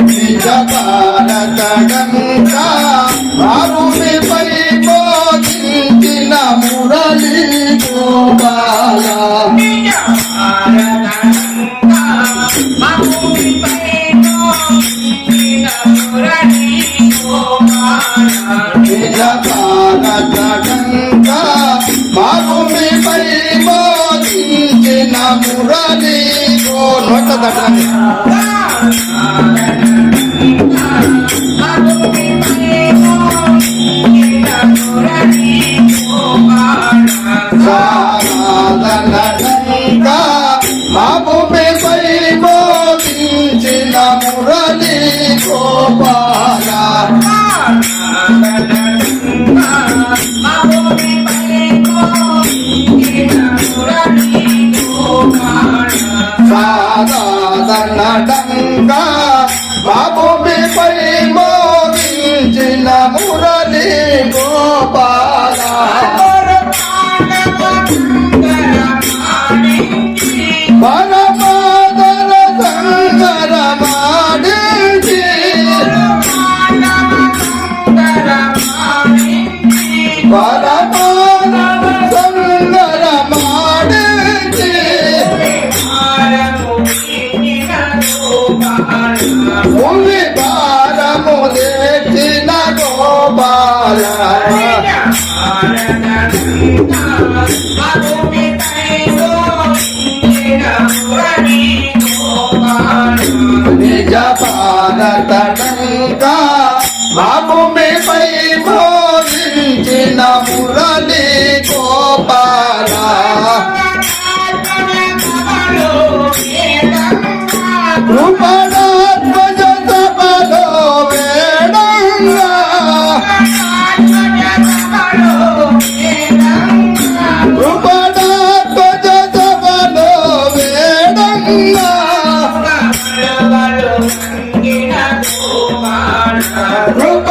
నిజ భారతడంతా అరుమిపై బోధించిన మురళి గోపాల. నిజ భారతడంతా అరుమిపై బోధించిన మురళి గో నోట దట్టండి Amen. భూమి భారము తెచ్చిన గోపాల నిజ భారతడంగా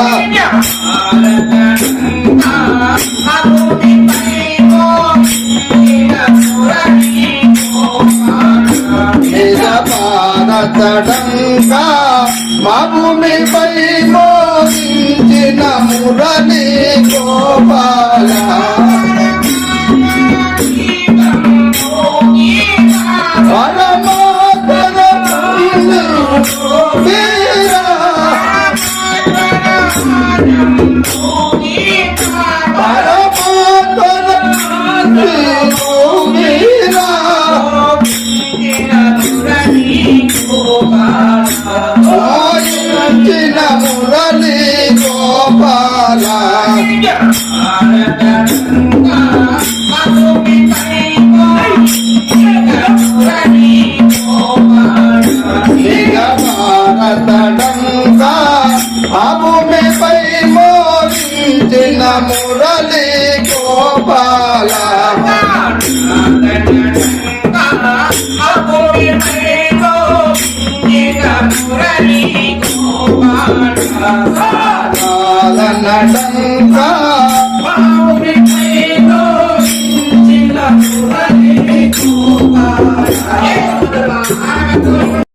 గోపాల నిజ భారతడంగా మభూమిపై మోగించిన మురళి గోపాల. పరమాత్మన మురళి గోపాల నిజ భారతడంగా అభూమిపై మోగించిన మురళి గోపాల Adam